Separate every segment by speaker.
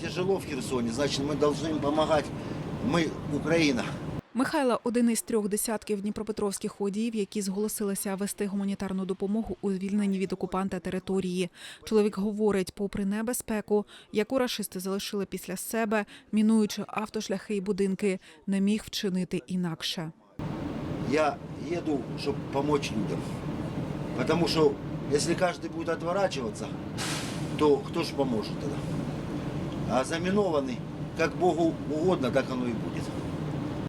Speaker 1: Тяжело в Херсоне, значит, мы должны им помогать. Мы Украина.
Speaker 2: Михайло один із трьох десятків дніпропетровських водіїв, які зголосилися вести гуманітарну допомогу у звільненні від окупанта території. Чоловік говорить, попри небезпеку, яку рашисти залишили після себе, мінуючи автошляхи і будинки, не міг вчинити інакше.
Speaker 1: Я еду, чтобы помочь людям. Потому что если каждый будет отворачиваться, то кто же поможет тогда? А заминованный, как Богу угодно, так оно и будет.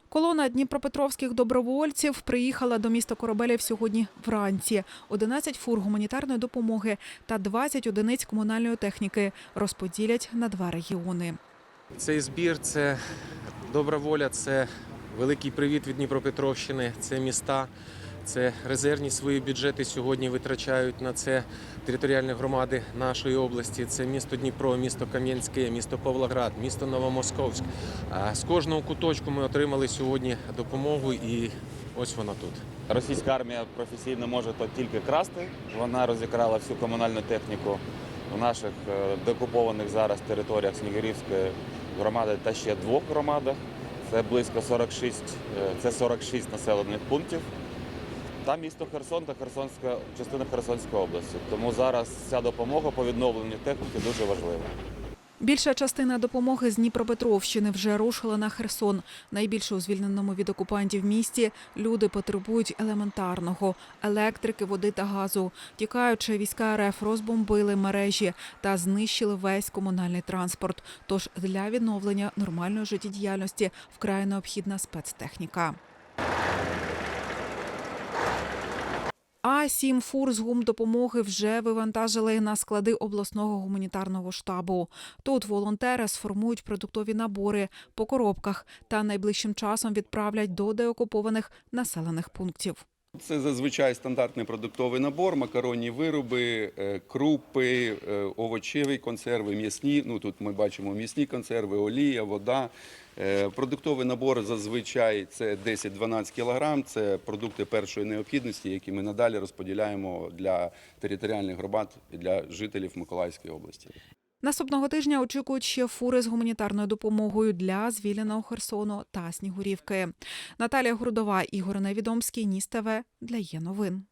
Speaker 2: Колона дніпропетровських добровольців приїхала до міста Корабелів сьогодні вранці. 11 фур гуманітарної допомоги та 20 одиниць комунальної техніки розподілять на два регіони.
Speaker 3: Цей збір це добра воля, це великий привіт від Дніпропетровщини, це міста, це резервні свої бюджети сьогодні витрачають на це територіальні громади нашої області. Це місто Дніпро, місто Кам'янське, місто Павлоград, місто Новомосковськ. З кожного куточку ми отримали сьогодні допомогу і ось вона тут.
Speaker 4: Російська армія професійно може то тільки красти. Вона розікрала всю комунальну техніку в наших е, деокупованих зараз територіях Снігурівської громади та ще двох громадах. Це близько 46, е, це 46 населених пунктів. Та місто Херсон та Херсонська частина Херсонської області. Тому зараз ця допомога по відновленню техніки дуже важлива.
Speaker 2: Більша частина допомоги з Дніпропетровщини вже рушила на Херсон. Найбільше у звільненому від окупантів місті люди потребують елементарного електрики, води та газу. Тікаючи, війська РФ розбомбили мережі та знищили весь комунальний транспорт. Тож для відновлення нормальної життєдіяльності вкрай необхідна спецтехніка. А сім фур з гумдопомоги вже вивантажили на склади обласного гуманітарного штабу. Тут волонтери сформують продуктові набори по коробках та найближчим часом відправлять до деокупованих населених пунктів.
Speaker 5: Це зазвичай стандартний продуктовий набор, макаронні вироби, е, крупи, е, овочеві консерви, м'ясні. Ну тут ми бачимо м'ясні консерви, олія, вода. Е, Продуктовий набор зазвичай це 10-12 кг. Це продукти першої необхідності, які ми надалі розподіляємо для територіальних громад і для жителів Миколаївської області.
Speaker 2: Наступного тижня очікують ще фури з гуманітарною допомогою для звільненого Херсону та Снігурівки. Наталія Грудова, Ігор Невідомський, Ніс ТВ для є новин.